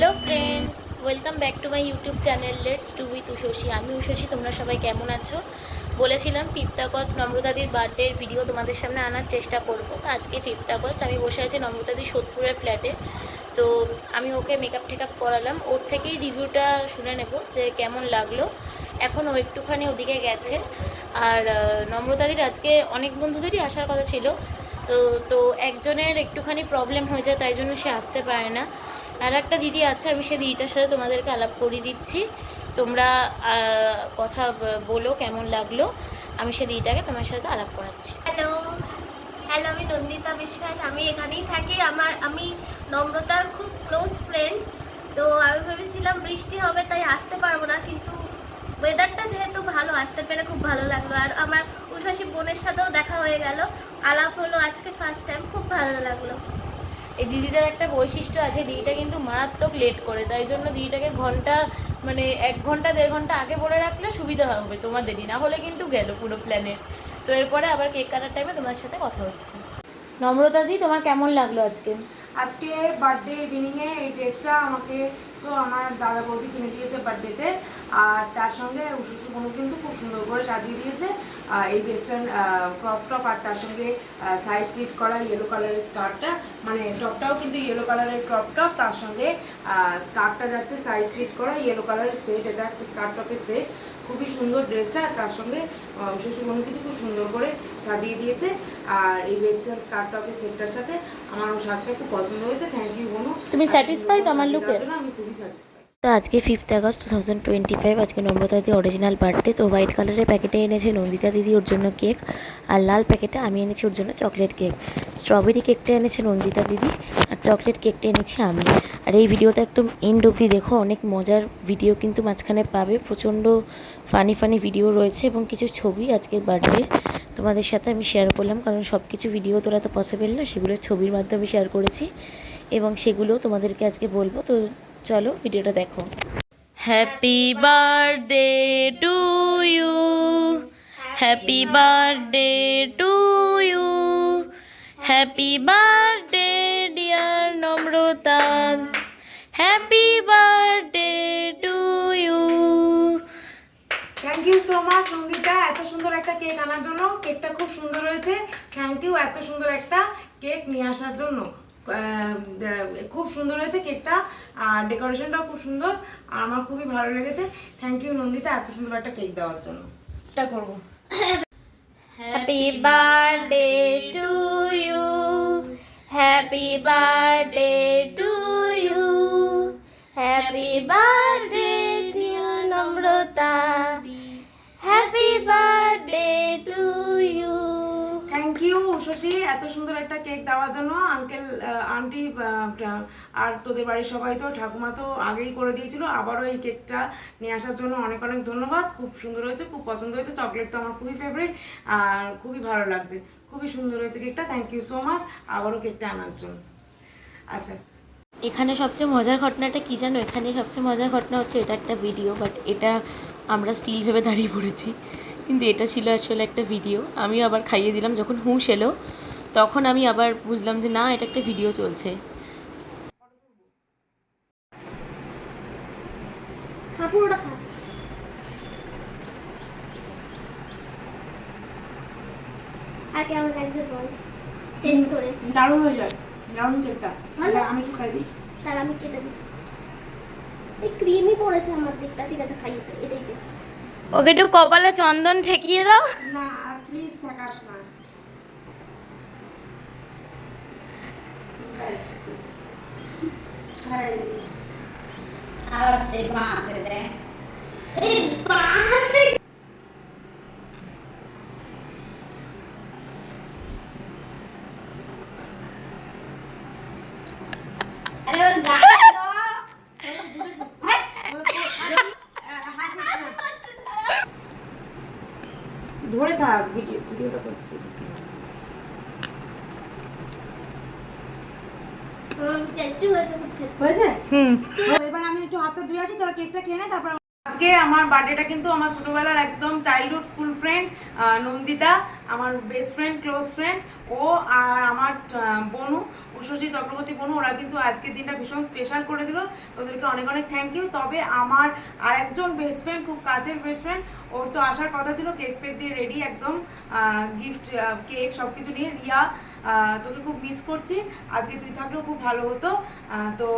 Hello friends welcome back to my YouTube channel let's to with Ushasi আমি উশসী তোমরা সবাই কেমন আছো? বলেছিলাম ফিফথ আগস্ট নম্রতাদির বার্থডের ভিডিও তোমাদের সামনে আনার চেষ্টা করব। তো আজকে ফিফথ আগস্ট, আমি বসে আছি নম্রতাদির সোদপুরের ফ্ল্যাটে তো আমি ওকে মেকআপ টেকআপ করালাম। ওর থেকেই রিভিউটা শুনে নেব যে কেমন লাগল। এখন ও একটুখানি ওদিকে গেছে। আর নম্রতাদির আজকে অনেক বন্ধুদেরই আসার কথা ছিল। তো তো একজনের একটুখানি প্রবলেম হয়ে যায়, তাই জন্য সে আসতে পারে না। আর একটা দিদি আছে, আমি সেই দিদিটার সাথে তোমাদেরকে আলাপ করিয়ে দিচ্ছি। তোমরা কথা বলো, কেমন লাগল? আমি সেই দিদিটাকে তোমার সাথে আলাপ করাচ্ছি। হ্যালো হ্যালো আমি নন্দিতা বিশ্বাস। আমি এখানেই থাকি। আমার, আমি নম্রতার খুব ক্লোজ ফ্রেন্ড তো আমি ভেবেছিলাম বৃষ্টি হবে, তাই আসতে পারব না, কিন্তু ওয়েদারটা যেহেতু ভালো, আসতে পেরে খুব ভালো লাগল। আর আমার উষাসী বোনের সাথেও দেখা হয়ে গেল। আলাপ হলো আজকে ফার্স্ট টাইম খুব ভালো লাগল। এই দিদিটার একটা বৈশিষ্ট্য আছে, দিদিটা কিন্তু মারাত্মক লেট করে, তাই জন্য দিদিটাকে ঘণ্টা মানে এক ঘণ্টা, দেড় ঘণ্টা আগে বলে রাখলে সুবিধা হবে তোমাদেরই, না হলে কিন্তু গেল পুরো প্ল্যানের তো এরপরে আবার কেক কাটার টাইমে তোমার সাথে কথা হচ্ছে। নম্রতা দি, তোমার কেমন লাগল আজকে? আজকে বার্থডে ইভিনিংয়ে এই ড্রেসটা আমাকে তো আমার দাদা বৌদি কিনে দিয়েছে বার্থডেতে আর তার সঙ্গে উষুসু বোনও কিন্তু খুব সুন্দর করে সাজিয়ে দিয়েছে। এই ওয়েস্টার্ন ক্রপ টপ আর তার সঙ্গে সাইড স্লিট করা ইয়েলো কালারের স্কার্টটা মানে টপটাও কিন্তু ইয়েলো কালারের ক্রপ টপ তার সঙ্গে স্কার্টটা যাচ্ছে সাইড স্লিট করা ইয়েলো কালারের সেট এটা স্কার্ট টপের সেট খুবই সুন্দর ড্রেসটা আর তার সঙ্গে শ্বশুর বোন কিন্তু খুব সুন্দর করে সাজিয়ে দিয়েছে। আর এই ওয়েস্টার্ন স্কার্ট টপের সেটটার সাথে আমার সাজটা খুব পছন্দ হয়েছে। থ্যাংক ইউ বনু। তুমি স্যাটিসফাই তো আমার জন্য আমি খুবই স্যাটিসফাইড তো আজকে fifth August two thousand twenty five আজকে নম্রতাদি অরিজিনাল বার্থডে তো হোয়াইট কালারের প্যাকেটে এনেছে নন্দিতা দিদি, ওর জন্য কেক আর লাল প্যাকেটে আমি এনেছি ওর জন্য চকলেট কেক স্ট্রবেরি কেকটা এনেছে নন্দিতা দিদি, আর চকলেট কেকটা এনেছি আমি। আর এই ভিডিওটা একদম এন্ড অবধি দেখো, অনেক মজার ভিডিও কিন্তু মাঝখানে পাবে। প্রচণ্ড ফানি ফানি ভিডিও রয়েছে এবং কিছু ছবি আজকের বার্থডে তোমাদের সাথে আমি শেয়ার করলাম, কারণ সব কিছু ভিডিও তোলা তো পসিবল না, সেগুলো ছবির মাধ্যমে শেয়ার করেছি এবং সেগুলো তোমাদেরকে আজকে বলব। তো চলো ভিডিওটা দেখো। Happy birthday to you happy birthday to you happy birthday dear Namrata happy birthday to you thank you so much Nandita এত সুন্দর একটা কেক আনার জন্য। কেকটা খুব সুন্দর হয়েছে। থ্যাংক ইউ এত সুন্দর একটা কেক নিয়ে আসার জন্য। খুব সুন্দর হয়েছে কেকটা, আর ডেকোরেশনটাও খুব সুন্দর, আর আমার খুবই ভালো লেগেছে। থ্যাংক ইউ নন্দিতা, এত সুন্দর একটা কেক দেওয়ার জন্য। এটা করব। Happy birthday to you happy birthday to you happy birthday Namrata Shashi এত সুন্দর একটা কেক দেওয়ার জন্য আঙ্কেল আন্টি আর তোদের বাড়ির সবাই তো ঠাকুমা তো আগেই করে দিয়েছিল, আবারও এই কেকটা নিয়ে আসার জন্য অনেক অনেক ধন্যবাদ। খুব সুন্দর হয়েছে, খুব পছন্দ হয়েছে চকলেট তো আমার খুবই ফেভারিট আর খুবই ভালো লাগছে। খুবই সুন্দর হয়েছে কেকটা থ্যাংক ইউ সো মাচ আবারও কেকটা আনার জন্য। আচ্ছা। এখানে সবচেয়ে মজার ঘটনাটা কী জানো? এখানে সবচেয়ে মজার ঘটনা হচ্ছে, এটা একটা ভিডিও বাট এটা আমরা স্টিল ভেবে দাঁড়িয়ে পড়েছি। কিন্তু এটা ছিল আসলে একটা ভিডিও আমিও আবার খাইয়ে দিলাম যখন হুঁশ এলো তখন আমি আবার বুঝলাম যে না এটা একটা ভিডিও চলছে। আর কেমন লাগছে বল? টেস্ট দারুণ হয়ে যায়। দারুণ কেকটা। আমি একটু খাই দিই। তার আমি কেটে দিই। এই ক্রিমই পড়েছে আমার দিকটা ঠিক আছে খাইয়ে এটাই দে। ওকে একটু কপালে চন্দন ঠেকিয়ে দাও না প্লিজ ঠেকাস না ব্যাস, ব্যাস। খাই দিই। এই বাহাতে আরে ওর গায়ে দাও ধরে থাক ভিডিও ভিডিওটা করছি। এবার আমি একটু হাতটা ধুয়ে আছি তোরা কেকটা খেয়ে নে তারপর আজকে আমার বার্থডেটা কিন্তু আমার ছোটবেলার একদম চাইল্ডহুড স্কুল ফ্রেন্ড নন্দিতা। আমার বেস্ট ফ্রেন্ড ক্লোজ ফ্রেন্ড ও আর আমার বনু উষসী চক্রবর্তী বনু, ওরা কিন্তু আজকের দিনটা ভীষণ স্পেশাল করে দিল। তোদেরকে অনেক অনেক থ্যাংক ইউ তবে আমার আর একজন বেস্ট ফ্রেন্ড খুব কাছের বেস্ট ফ্রেন্ড ওর তো আসার কথা ছিল কেক ফেক দিয়ে রেডি একদম গিফট কেক সব কিছু নিয়ে। রিয়া তোকে খুব মিস করছি। আজকে তুই থাকলেও খুব ভালো হতো। তো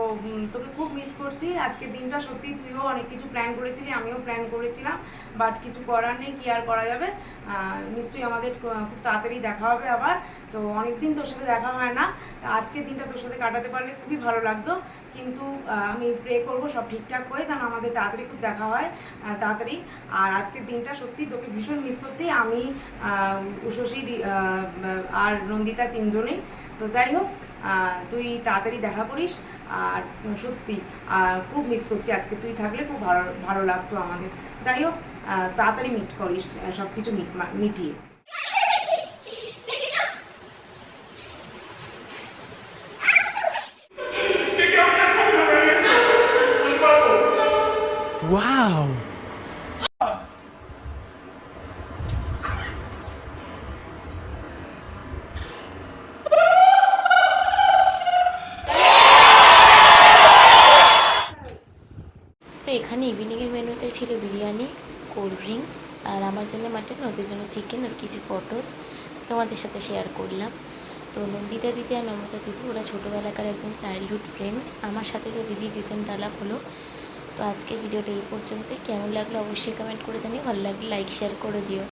তোকে খুব মিস করছি। আজকের দিনটা সত্যি তুইও অনেক কিছু প্ল্যান করেছিলি, আমিও প্ল্যান করেছিলাম বাট কিছু করার নেই, কি আর করা যাবে? নিশ্চয়ই আমাদের খুব তাড়াতাড়ি দেখা হবে আবার। তো অনেক দিন তোর সাথে দেখা হয় না। তা আজকের দিনটা তোর সাথে কাটাতে পারলে খুবই ভালো লাগতো। কিন্তু আমি প্রে করব সব ঠিকঠাক হয়ে যেন আমাদের তাড়াতাড়ি খুব দেখা হয় তাড়াতাড়ি। আর আজকের দিনটা সত্যি তোকে ভীষণ মিস করছি। আমি রি- আর নন্দিতা তিনজনেই। তো যাই হোক তুই তাড়াতাড়ি দেখা করিস। আর সত্যি আর খুব মিস করছি আজকে। তুই থাকলে খুব ভালো ভালো লাগতো আমাদের। যাই হোক তাড়াতাড়ি মিট করিস সব কিছু মিট মিটিয়ে। Wow! তো এখানে ইভিনিংয়ের মেনুতে ছিল বিরিয়ানি কোল্ড ড্রিঙ্কস আর আমার জন্য মাটন ওদের জন্য চিকেন আর কিছু ফটোস তোমাদের সাথে শেয়ার করলাম। তো নন্দিতা দিদি আর নমতা দিদি, ওরা ছোটোবেলাকার একদম চাইল্ডহুড ফ্রেন্ড আমার সাথে তো দিদি রিসেন্ট আলাপ হলো। তো আজকে ভিডিওটা এই পর্যন্তই। কেমন লাগল অবশ্যই কমেন্ট করে জানিও। ভালো লাগলে লাইক শেয়ার করে দিও।